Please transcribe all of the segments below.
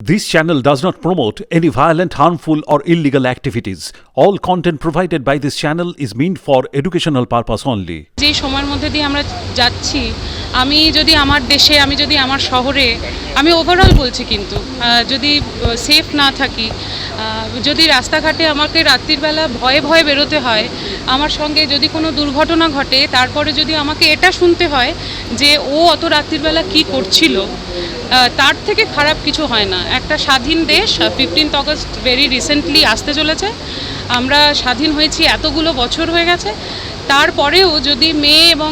This channel does not promote any violent, harmful, or illegal activities. All content provided by this channel is meant for educational purpose only. যেই সময়ের মধ্যে দিয়ে আমরা যাচ্ছি আমি যদি আমার দেশে আমি যদি আমার শহরে আমি ওভারঅল বলছি কিন্তু যদি সেফ না থাকি যদি রাস্তাঘাটে আমাকে রাত্রিবেলা ভয়ে ভয়ে বেরোতে হয় আমার সঙ্গে যদি কোনো দুর্ঘটনা ঘটে তারপরে যদি আমাকে এটা শুনতে হয় যে ও অত রাত্রিবেলা কি করছিল তার থেকে খারাপ কিছু হয় না। একটা স্বাধীন দেশ ফিফটিন্থ অগস্ট ভেরি রিসেন্টলি আসতে চলেছে। আমরা স্বাধীন হয়েছি এতগুলো বছর হয়ে গেছে। তারপরেও যদি মেয়ে এবং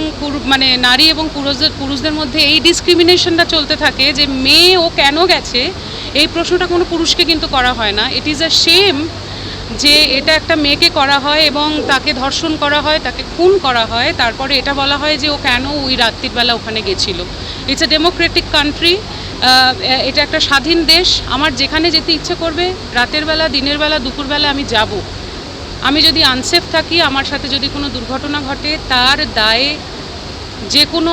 মানে নারী এবং পুরুষদের পুরুষদের মধ্যে এই ডিসক্রিমিনেশনটা চলতে থাকে যে মেয়ে ও কেন গেছে, এই প্রশ্নটা কোনো পুরুষকে কিন্তু করা হয় না। ইট ইজ আ সেম যে এটা একটা মেয়েকে করা হয় এবং তাকে ধর্ষণ করা হয়, তাকে খুন করা হয়, তারপরে এটা বলা হয় যে ও কেন ওই রাত্রিবেলা ওখানে গেছিল। ইটস এ ডেমোক্রেটিক কান্ট্রি এটা একটা স্বাধীন দেশ। আমার যেখানে যেতে ইচ্ছে করবে, রাতের বেলা, দিনের বেলা দুপুরবেলা আমি যাব। আমি যদি আনসেফ থাকি, আমার সাথে যদি কোনো দুর্ঘটনা ঘটে, তার দায়ে যে কোনো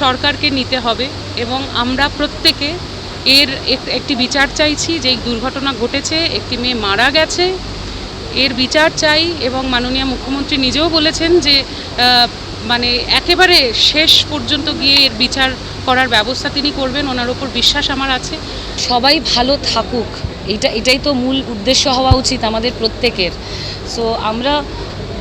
সরকারকে নিতে হবে এবং আমরা প্রত্যেকে এর এক- একটি বিচার চাইছি যে দুর্ঘটনা ঘটেছে, একটি মেয়ে মারা গেছে। এর বিচার চাই এবং মাননীয় মুখ্যমন্ত্রী নিজেও বলেছেন যে মানে একেবারে শেষ পর্যন্ত গিয়ে এর বিচার করার ব্যবস্থা তিনি করবেন, ওনার ওপর বিশ্বাস আমার আছে। সবাই ভালো থাকুক এটা এটাই তো মূল উদ্দেশ্য হওয়া উচিত আমাদের প্রত্যেকের। সো আমরা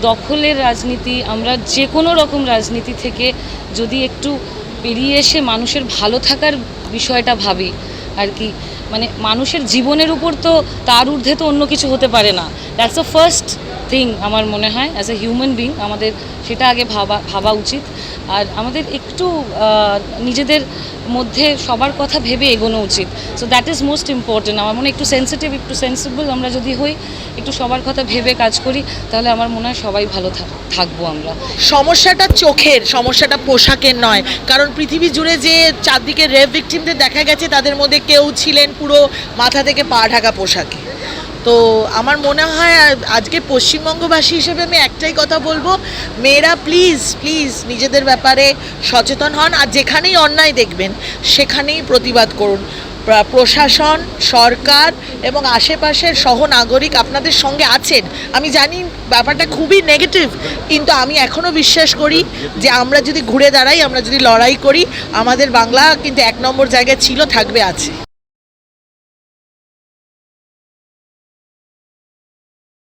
দখলের রাজনীতি, আমরা যে কোনো রকম রাজনীতি থেকে যদি একটু পেরিয়ে এসে মানুষের ভালো থাকার বিষয়টা ভাবি আর কি। মানে মানুষের জীবনের উপর তো তার ঊর্ধ্বে তো অন্য কিছু হতে পারে না। দ্যাটস দ্য ফার্স্ট থিং আমার মনে হয় অ্যাজ এ হিউম্যান বিং আমাদের সেটা আগে ভাবা ভাবা উচিত। আর আমাদের একটু নিজেদের মধ্যে সবার কথা ভেবে এগোনো উচিত। So that is most important আমার মনে একটু সেন্সিটিভ একটু সেন্সিবল আমরা যদি হই, একটু সবার কথা ভেবে কাজ করি, তাহলে আমার মনে হয় সবাই ভালো থাক- থাকব আমরা। সমস্যাটা চোখের, সমস্যাটা পোশাকের নয়। কারণ পৃথিবী জুড়ে যে চারদিকে রেপ ভিকটিমদের দেখা গেছে, তাদের মধ্যে কেউ ছিলেন পুরো মাথা থেকে পা ঢাকা পোশাকে। তো আমার মনে হয় আজকে পশ্চিমবঙ্গবাসী হিসেবে আমি একটাই কথা বলব, মেয়েরা প্লিজ প্লিজ নিজেদের ব্যাপারে সচেতন হন আর যেখানেই অন্যায় দেখবেন, সেখানেই প্রতিবাদ করুন। প্রশাসন, সরকার এবং আশেপাশের সহ নাগরিক আপনাদের সঙ্গে আছেন। আমি জানি ব্যাপারটা খুবই নেগেটিভ কিন্তু আমি এখনও বিশ্বাস করি যে আমরা যদি ঘুরে দাঁড়াই, আমরা যদি লড়াই করি, আমাদের বাংলা কিন্তু এক নম্বর জায়গায় ছিল, থাকবে, আছে।